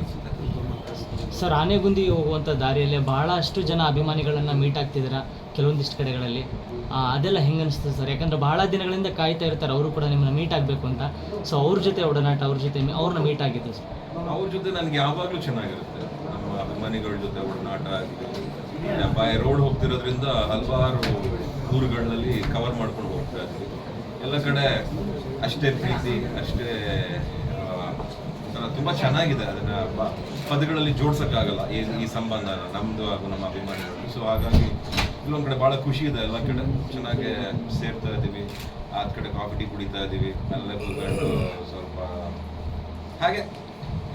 ಅನ್ಸುತ್ತೆ. ಸರ್ ಆನೆಗುಂದಿ ಹೋಗುವಂಥ ದಾರಿಯಲ್ಲೇ ಬಹಳಷ್ಟು ಜನ ಅಭಿಮಾನಿಗಳನ್ನು ಮೀಟ್ ಆಗ್ತಿದ್ದೀರಾ ಕೆಲವೊಂದಿಷ್ಟು ಕಡೆಗಳಲ್ಲಿ? ಅದೆಲ್ಲ ಹೆಂಗೆ ಅನಿಸ್ತದೆ ಸರ್? ಯಾಕಂದ್ರೆ ಭಾಳ ದಿನಗಳಿಂದ ಕಾಯ್ತಾ ಇರ್ತಾರೆ ಅವರು ಕೂಡ ನಿಮ್ಮನ್ನ ಮೀಟ್ ಆಗಬೇಕು ಅಂತ. ಸೊ ಅವ್ರ ಜೊತೆ ಒಡನಾಟ ಅವ್ರ ಜೊತೆ ಅವ್ರನ್ನ ಮೀಟ್ ಆಗಿದ್ದು ಸರ್? ಅವ್ರ ಜೊತೆ ನನಗೆ ಯಾವಾಗಲೂ ಚೆನ್ನಾಗಿರುತ್ತೆ. ನಮ್ಮ ಅಭಿಮಾನಿಗಳ ಜೊತೆ ಒಡನಾಟ ಬೈ ರೋಡ್ ಹೋಗ್ತಿರೋದ್ರಿಂದ ಹಲವಾರು ಊರುಗಳಲ್ಲಿ ಕವರ್ ಮಾಡ್ಕೊಂಡು ಹೋಗ್ತಾ ಇದ್ವಿ. ಎಲ್ಲ ಕಡೆ ಅಷ್ಟೇ ಪ್ರೀತಿ ಅಷ್ಟೇ ತುಂಬ ಚೆನ್ನಾಗಿದೆ ಅದನ್ನ ಪದಗಳಲ್ಲಿ ಜೋಡ್ಸೋಕ್ಕಾಗಲ್ಲ ಈ ಈ ಸಂಬಂಧ ನಮ್ದು ಹಾಗೂ ನಮ್ಮ ಅಭಿಮಾನಿಗಳು. ಸೊ ಹಾಗಾಗಿ ಇಲ್ಲೊಂದು ಕಡೆ ಭಾಳ ಖುಷಿ ಇದೆ. ಎಲ್ಲ ಕಡೆ ಚೆನ್ನಾಗಿ ಸೇರ್ತಾ ಇದ್ದೀವಿ. ಆದ ಕಡೆ ಕಾಫಿ ಟೀ ಕುಡಿತಾ ಇದ್ದೀವಿ. ಅಲ್ಲೇ ಕೂತ್ಕೊಂಡು ಸ್ವಲ್ಪ ಹಾಗೆ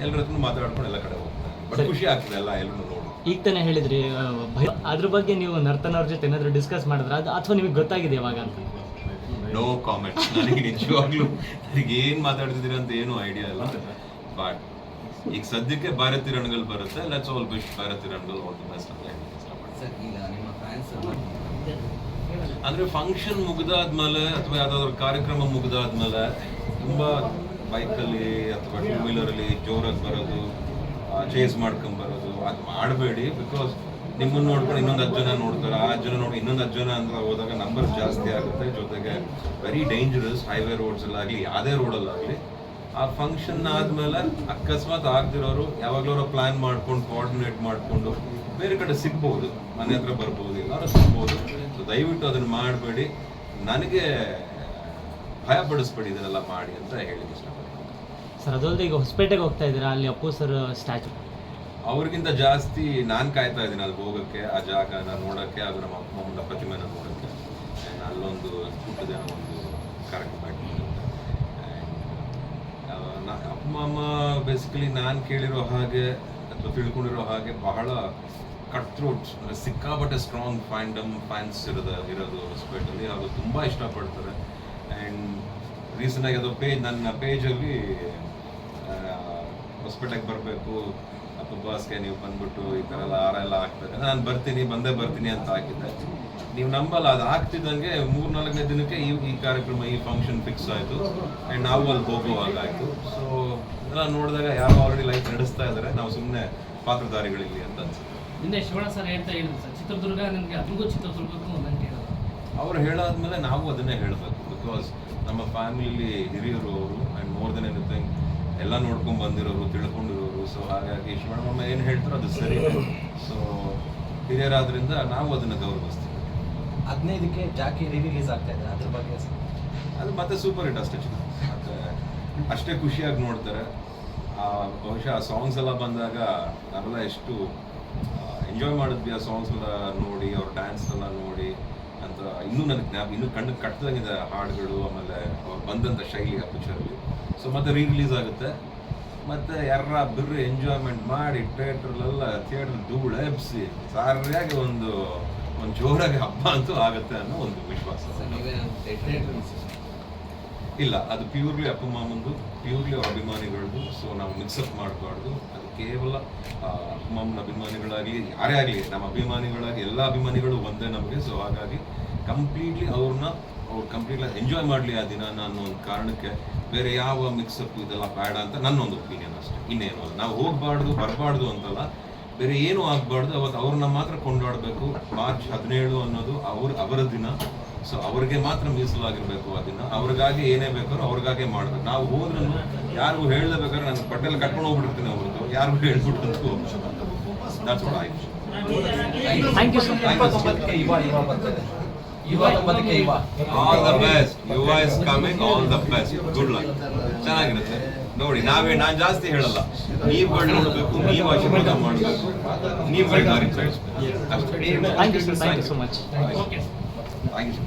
ಎಲ್ಲರ ಹತ್ರ ಮಾತಾಡ್ಕೊಂಡು ಎಲ್ಲ ಕಡೆ ಹೋಗ್ತಾರೆ ಬಟ್ ಖುಷಿ ಆಗ್ತದೆ ಎಲ್ಲ ಎಲ್ಲರೂ ನೋಡಿ. ಈಗ ತಾನೇ ಹೇಳಿದ್ರಿ ಅದ್ರ ಬಗ್ಗೆ ನೀವು ನರ್ತನ ಅವ್ರ ಜೊತೆ ಏನಾದರೂ ಡಿಸ್ಕಸ್ ಮಾಡಿದ್ರೆ? ಅದು ಅಥವಾ ನಿಮಗೆ ಗೊತ್ತಾಗಿದೆ ಯಾವಾಗ ಅಂತ? ನೋ ಕಾಮೆಂಟ್ ನನಗೆ ನಿಜವಾಗ್ಲೂ ನನಗೆ ಏನು ಮಾತಾಡ್ತಿದ್ದೀರ ಅಂತ ಏನೂ ಐಡಿಯಾ ಇಲ್ಲ. ಬಟ್ ಈಗ ಸದ್ಯಕ್ಕೆ ಭಾರತಿ ರಣಗಲ್ ಬರುತ್ತೆ let's all wish Bharathi Ranagal all the best ಅಂತ ಅಂದ್ರೆ ಫಂಕ್ಷನ್ ಮುಗಿದಾದ್ಮೇಲೆ ಅಥವಾ ಯಾವ್ದಾದ್ರು ಕಾರ್ಯಕ್ರಮ ಮುಗಿದಾದ್ಮೇಲೆ ತುಂಬಾ ಬೈಕಲ್ಲಿ ಅಥವಾ ಟೂ ವೀಲರಲ್ಲಿ ಜೋರಾಗಿ ಬರೋದು ಚೇಸ್ ಮಾಡ್ಕೊಂಡ್ ಬರೋದು ಅದು ಮಾಡಬೇಡಿ ಬಿಕಾಸ್ ನಿಮ್ಮನ್ನ ನೋಡ್ಕೊಂಡು ಇನ್ನೊಂದು ಹತ್ತು ಜನ ನೋಡ್ತಾರೆ. ಆ ಜನ ನೋಡಿ ಇನ್ನೊಂದು ಹತ್ತು ಜನ ಅಂತ ಹೋದಾಗ ನಂಬರ್ ಜಾಸ್ತಿ ಆಗುತ್ತೆ. ಜೊತೆಗೆ ವೆರಿ ಡೇಂಜರಸ್ ಹೈವೇ ರೋಡ್ಸ್ ಅಲ್ಲಾಗಲಿ ಯಾವುದೇ ರೋಡಲ್ಲಾಗಲಿ ಆ ಫಂಕ್ಷನ್ ಆದ್ಮೇಲೆ ಅಕಸ್ಮಾತ್ ಆಗ್ದಿರೋರು ಯಾವಾಗಲೂ ಪ್ಲಾನ್ ಮಾಡ್ಕೊಂಡು ಕೋಆರ್ಡಿನೇಟ್ ಮಾಡಿಕೊಂಡು ಬೇರೆ ಕಡೆ ಸಿಗ್ಬೋದು ಮನೆ ಹತ್ರ ಬರ್ಬೋದು ಎಲ್ಲರೂ ಸಿಗ್ಬೋದು. ಸೊ ದಯವಿಟ್ಟು ಅದನ್ನ ಮಾಡಬೇಡಿ. ನನಗೆ ಭಯ ಪಡಿಸ್ಬೇಡಿ ಇದನ್ನೆಲ್ಲ ಮಾಡಿ ಅಂತ ಹೇಳಿಕ್ಕೆ ಇಷ್ಟಪಡ್ತೀನಿ. ಸರ್ ಅದಲ್ಲದೆ ಈಗ ಹೊಸಪೇಟೆಗೆ ಹೋಗ್ತಾ ಇದ್ದೀರಾ? ಅಲ್ಲಿ ಅಪ್ಪು ಸರ್ ಸ್ಟ್ಯಾಚು ಅವ್ರಿಗಿಂತ ಜಾಸ್ತಿ ನಾನು ಕಾಯ್ತಾ ಇದ್ದೀನಿ ಅಲ್ಲಿ ಹೋಗೋಕ್ಕೆ ಆ ಜಾಗನ ನೋಡೋಕ್ಕೆ ಅದು ನಮ್ಮ ಅಪ್ಪ ಪ್ರತಿಮೆನ ನೋಡೋಕ್ಕೆ. ಅಲ್ಲೊಂದು ಒಂದು ಕಾರ್ಯಕ್ರಮ ಇಟ್ಕೊಂಡಿರುತ್ತೆ And, ಆ, ನಾ- ಅಪ್ಪ ಅಮ್ಮ ಬೇಸಿಕಲಿ ನಾನು ಕೇಳಿರೋ ಹಾಗೆ ಅಥವಾ ತಿಳ್ಕೊಂಡಿರೋ ಹಾಗೆ ಬಹಳ ಕಟ್ ಥ್ರೋಟ್ ಅಂದರೆ ಸಿಕ್ಕಾಪಟ್ಟೆ ಸ್ಟ್ರಾಂಗ್ ಫ್ಯಾಂಡಮ್ ಫ್ಯಾನ್ಸ್ ಇರೋದು ಇರೋದು ಹೊಸಪೇಟಲ್ಲಿ ಅವರು ತುಂಬ ಇಷ್ಟಪಡ್ತಾರೆ. ಆ್ಯಂಡ್ ರೀಸೆಂಟಾಗಿ ಅದು ಪೇಜ್ ನನ್ನ ಪೇಜಲ್ಲಿ ಹೊಸಪೇಟೆಗೆ ಬರಬೇಕು ಬಾಸ್ಗೆ ನೀವು ಬಂದ್ಬಿಟ್ಟು ಈ ಥರ ಎಲ್ಲ ಹಾರ ಎಲ್ಲ ಹಾಕ್ತಾರೆ ನಾನು ಬರ್ತೀನಿ, ಬಂದೇ ಬರ್ತೀನಿ ಅಂತ ಹಾಕಿದ್ದೆ. ನೀವು ನಂಬಲ್ಲ, ಅದು ಆಗ್ತಿದ್ದಂಗೆ ಮೂರ್ನಾಲ್ಕನೇ ದಿನಕ್ಕೆ ಈ ಈ ಕಾರ್ಯಕ್ರಮ, ಈ ಫಂಕ್ಷನ್ ಫಿಕ್ಸ್ ಆಯಿತು. ಆ್ಯಂಡ್ ನಾವು ಅಲ್ಲಿ ಹೋಗುವಾಗ ಎಲ್ಲ ನೋಡಿದಾಗ ಯಾರು ಆಲ್ರೆಡಿ ಲೈಫ್ ನಡೆಸ್ತಾ ಇದ್ದಾರೆ. ನಾವು ಸುಮ್ಮನೆ ಪಾತ್ರಧಾರಿಗಳಿಲ್ಲಿ ಅಂತ ಅನ್ಸುತ್ತೆ. ನಿನ್ನೆ ಶಿವಣ ಸರ್ ಹೇಳ್ತಾ ಹೇಳಿದ್ರು ಸರ್ ಚಿತ್ರದುರ್ಗ ನನಗೆ ಅದಕ್ಕೂ ಚಿತ್ರದುರ್ಗಕ್ಕೂ ಒಂದಂತೆ ಅವರು ಅವ್ರು ಹೇಳಾದ್ಮೇಲೆ ನಾವು ಅದನ್ನೇ ಹೇಳಬೇಕು. ಬಿಕಾಸ್ ನಮ್ಮ ಫ್ಯಾಮಿಲಿಲಿ ಹಿರಿಯರು ಅವರು ಆ್ಯಂಡ್ ಮೋರ್ ದೆನ್ ಎನಿಥಿಂಗ್ ಎಲ್ಲ ನೋಡ್ಕೊಂಡು ಬಂದಿರೋರು ತಿಳ್ಕೊಂಡಿರೋರು. ಸೊ ಹಾಗಾಗಿ ಶಿವಣ್ಣಮ್ಮ ಏನು ಹೇಳ್ತಾರೋ ಅದು ಸರಿ. ಸೊ ಹಿರಿಯರಾದ್ರಿಂದ ನಾವು ಅದನ್ನು ಗೌರವಿಸ್ತೀವಿ. ಹದಿನೈದಕ್ಕೆ ಜಾಕಿ ರೀ ರಿಲೀಸ್ ಆಗ್ತಾ ಇದೆ. ಅದ್ರ ಬಗ್ಗೆ ಅದು ಮತ್ತೆ ಸೂಪರ್ ಹಿಟ್ ಅಷ್ಟೇ ಚಿತ್ರ. ಮತ್ತೆ ಅಷ್ಟೇ ಖುಷಿಯಾಗಿ ನೋಡ್ತಾರೆ. ಬಹುಶಃ ಆ ಸಾಂಗ್ಸ್ ಎಲ್ಲ ಬಂದಾಗ ನಾವೆಲ್ಲ ಎಷ್ಟು ಎಂಜಾಯ್ ಮಾಡಿದ್ವಿ ಆ ಸಾಂಗ್ಸ್ ಎಲ್ಲ ನೋಡಿ, ಅವ್ರ ಡ್ಯಾನ್ಸ್ ಎಲ್ಲ ನೋಡಿ ಅಂತ ಇನ್ನೂ ನನಗೆ ಜ್ಞಾಪ, ಇನ್ನೂ ಕಣ್ಣು ಕಟ್ಟದಂಗಿದೆ ಹಾಡುಗಳು, ಆಮೇಲೆ ಅವ್ರು ಬಂದಂಥ ಶೈಲಿ ಆ ಪಿಕ್ಚರಲ್ಲಿ ಸೊ ಮತ್ತೆ ರೀ ರಿಲೀಸ್ ಆಗುತ್ತೆ. ಮತ್ತೆ ಯಾರ ಬಿರ್ರಿ ಎಂಜಾಯ್ಮೆಂಟ್ ಮಾಡಿ ಥಿಯೇಟ್ರಲ್ಲೆಲ್ಲ ಥಿಯೇಟರ್ ಧೂಳು ಎಬ್ಸಿ, ಸಾರಿಯಾಗಿ ಒಂದು ಒಂದು ಜೋರಾಗಿ ಹಬ್ಬ ಅಂತೂ ಆಗುತ್ತೆ ಅನ್ನೋ ಒಂದು ವಿಶ್ವಾಸ. ಇಲ್ಲ ಅದು ಪ್ಯೂರ್ಲಿ ಅಪ್ಪ ಮಾಮಂದು ಪ್ಯೂರ್ಲಿ ಅವ್ರ ಅಭಿಮಾನಿಗಳದ್ದು ಸೊ ನಾವು ಮಿಕ್ಸಪ್ ಮಾಡಬಾರ್ದು. ಅದು ಕೇವಲ ಆ, ಅಪ್ಪ ಮಾಮನ ಅಭಿಮಾನಿಗಳಾಗಲಿ ಯಾರೇ ಆಗಲಿ ನಮ್ಮ ಅಭಿಮಾನಿಗಳಾಗಿ ಎಲ್ಲ ಅಭಿಮಾನಿಗಳು ಒಂದೇ ನಮಗೆ. ಸೊ ಹಾಗಾಗಿ ಕಂಪ್ಲೀಟ್ಲಿ ಅವ್ರನ್ನ ಅವ್ರು ಕಂಪ್ಲೀಟ್ಲಿ ಎಂಜಾಯ್ ಮಾಡಲಿ ಆ ದಿನ ಅನ್ನೋ ಒಂದು ಕಾರಣಕ್ಕೆ ಬೇರೆ ಯಾವ ಮಿಕ್ಸಪ್ ಇದೆಲ್ಲ ಬೇಡ ಅಂತ ನನ್ನ ಒಂದು ಒಪಿನಿಯನ್ ಅಷ್ಟೇ. ಇನ್ನೇನು ನಾವು ಹೋಗಬಾರ್ದು ಬರಬಾರ್ದು ಅಂತಲ್ಲ. ಬೇರೆ ಏನೂ ಆಗಬಾರ್ದು ಅವತ್ತು ಅವ್ರನ್ನ ಮಾತ್ರ ಕೊಂಡಾಡಬೇಕು. ಮಾರ್ಚ್ ಹದಿನೇಳು ಅನ್ನೋದು ಅವ್ರ ಅವರ ದಿನ. ಸೊ ಅವ್ರಿಗೆ ಮಾತ್ರ ಮೀಸಲಾಗಿರ್ಬೇಕು ಆ ದಿನ. ಅವ್ರಿಗಾಗಿ ಏನೇ ಬೇಕಾದ್ರೂ ಅವ್ರಿಗಾಗೆ ಮಾಡಬೇಕು. ನಾವು ಹೋದ್ರೂ ಯಾರಿಗೂ ಹೇಳಬೇಕಾದ್ರೆ ನಾನು ಪಟ್ಟೆಲ್ಲ ಕಟ್ಕೊಂಡು ಹೋಗ್ಬಿಡ್ತೀನಿ ಅವ್ರದ್ದು. ಯಾರಿಗೂ ಹೇಳ್ಬಿಟ್ಟು ಅಂತ I thank you Yuva ಇಪ್ಪತ್ತೊಂಬತ್ತಕ್ಕೆ Yuva. All the best Yuva is coming all the best good luck ಚೆನ್ನಾಗಿರುತ್ತೆ. ನೋಡಿ ನಾವೇ ನಾನು ಜಾಸ್ತಿ ಹೇಳಲ್ಲ. ನೀವುಗಳು ನೋಡಬೇಕು ನೀವು ಆಶೀರ್ವಾದ ಮಾಡಬೇಕು. ನೀವು ದಾರಿ ತೋರಿಸ್ಬೇಕು ಅಷ್ಟೇ. Thank you sir thank you so much thank you